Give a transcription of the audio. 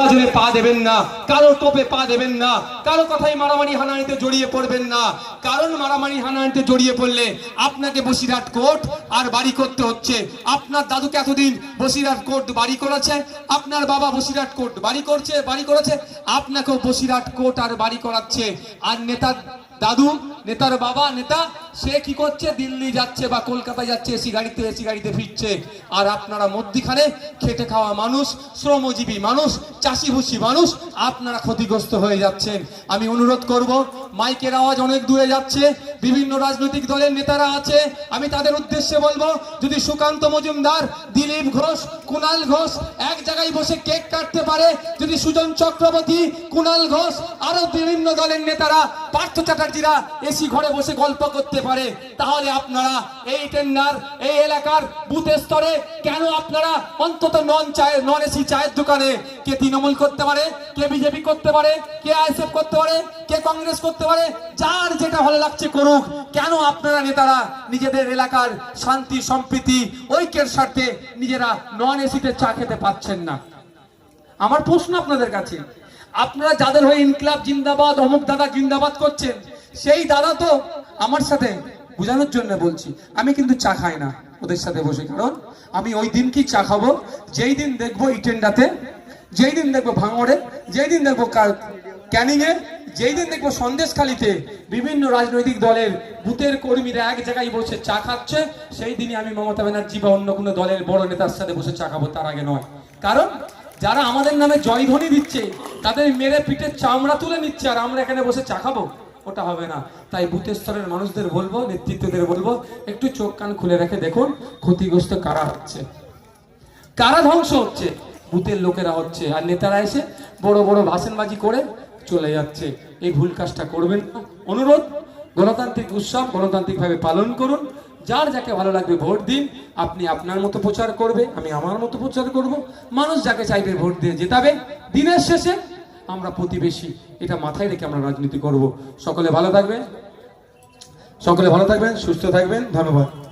বিভাজনে পা দেবেন না, কারও টোপে পা দেবেন না, কারও কথাই মারামারি হানাহানিতে জড়িয়ে পড়বেন না। কারণ মারামারি হানাহানিতে জড়িয়ে পড়লে আপনাকে বসিরহাট কোর্ট আর বাড়ি করতে হচ্ছে। আপনার দাদুকে এতদিন বসিরহাট কোর্ট বাড়ি করেছে, আপনার বাবা বসিরহাট কোর্ট বাড়ি করছে, বাড়ি করেছে, আপনাকেও বসিরহাট কোর্ট আর বাড়ি করাচ্ছে। আর নেতার দাদু, নেতার বাবা, নেতা সে কি করছে? দিল্লি যাচ্ছে বা কলকাতায় যাচ্ছে, এসি গাড়িতে এসি গাড়িতে ফিরছে। আর আপনারা মধ্যিখানে খেটে খাওয়া মানুষ, শ্রমজীবী মানুষ, চাষিভুষি মানুষ, আপনারা ক্ষতিগ্রস্ত হয়ে যাচ্ছেন। আমি অনুরোধ করব, মাইকের আওয়াজ অনেক দূরে যাচ্ছে, বিভিন্ন রাজনৈতিক দলের নেতারা আছে। আমি তাদের উদ্দেশ্যে বলব, যদি সুকান্ত মজুমদার, দিলীপ ঘোষ কুণাল ঘোষ এক জায়গায় বসে কেক কাটতে পারে, যদি সুজন চক্রবর্তী কুণাল ঘোষ, আরও বিভিন্ন দলের নেতারা, পার্থ চ্যাটার্জিরা এসি ঘরে বসে গল্প করতে পারে। তাহলে আপনারা এই টেন্ডার, এই এলাকার বুথ স্তরে কেন আপনারা অন্তত নন চায়ের নন এসি চায়ের দোকানে কে তৃণমূল করতে পারে, কে বিজেপি করতে পারে, কে আইএসএফ করতে পারে, কে কংগ্রেস করতে পারে, যার যেটা ভালো লাগছে করুক, কেন আপনারা নেতারা নিজেদের এলাকার শান্তি, সম্প্রীতি, ঐক্যের স্বার্থে নিজেরা নন এসিতে চা খেতে পাচ্ছেন না? আমার প্রশ্ন আপনাদের কাছে, আপনারা যাদের হয়ে ইনকলাব জিন্দাবাদ, অমুক দাদা জিন্দাবাদ করছেন, সেই দাদা তো আমার সাথে বোঝানোর জন্য বলছি, আমি কিন্তু চা খাই না ওদের সাথে বসে, কারণ আমি ওই দিন কি চা খাব? যেই দিন দেখব ইটেন্ডাতে যেই দিন দেখব ভাঙড়ে, যেই দিন দেখব ক্যানিং এ যেই দিন দেখব সন্দেশখালিতে বিভিন্ন রাজনৈতিক দলের বুথের কর্মীরা এক জায়গায় বসে চা খাচ্ছে, সেই দিনই আমি মমতা ব্যানার্জি বা অন্য কোনো দলের বড় নেতার সাথে বসে চা খাব, তার আগে নয়। কারণ যারা আমাদের নামে জয়ধ্বনি দিচ্ছে, তাদের মেরে পিঠের চামড়া তুলে নিচ্ছে, আর আমরা এখানে বসে চা খাব? ওটা হবে না। তাই বুথের স্তরের মানুষদের বলব, নেতৃত্বদের বলব, একটু চোখ কান খুলে রেখে দেখুন ক্ষতিগ্রস্ত কারা হচ্ছে। কারা ধ্বংস হচ্ছে? বুথের লোকেরা হচ্ছে। আর নেতারা এসে বড় বড় ভাষণবাজি করে চলে যাচ্ছে। এই ভুল কাজটা করবেন অনুরোধ, গণতান্ত্রিক উৎসব গণতান্ত্রিকভাবে পালন করুন। যার যাকে ভালো লাগবে ভোট দিন। আপনি আপনার মতো প্রচার করবে, আমি আমার মতো প্রচার করব। মানুষ যাকে চাইবে ভোট দিয়ে জেতাবে। দিনের শেষে আমরা প্রতিবেশী, এটা মাথায় রেখে আমরা রাজনীতি করব। সকলে ভালো থাকবেন? সকলে ভালো থাকবেন, সুস্থ থাকবেন, ধন্যবাদ।